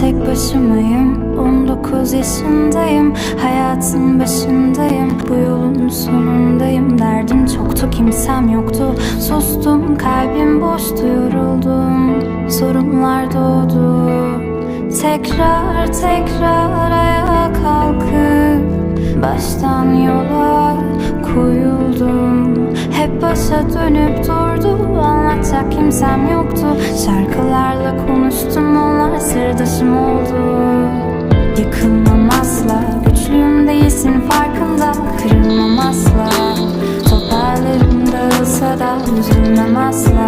tek başımayım. 19 yaşındayım Hayatın başındayım. Bu yolun sonundayım Derdim çoktu kimsem yoktu. Sustum kalbim boştu yoruldum Sorunlar doğdu. Tekrar tekrar ayağa kalkıp Baştan yola koyuldum. Hep başa dönüp durdu Anlatacak kimsem yoktu. Şarkılarla konuştum sırdaşım oldu. Yıkılmam asla. Güçlüyüm değilsin farkında. Kırılmam asla. Toparlarım dağılsa da Üzülmem asla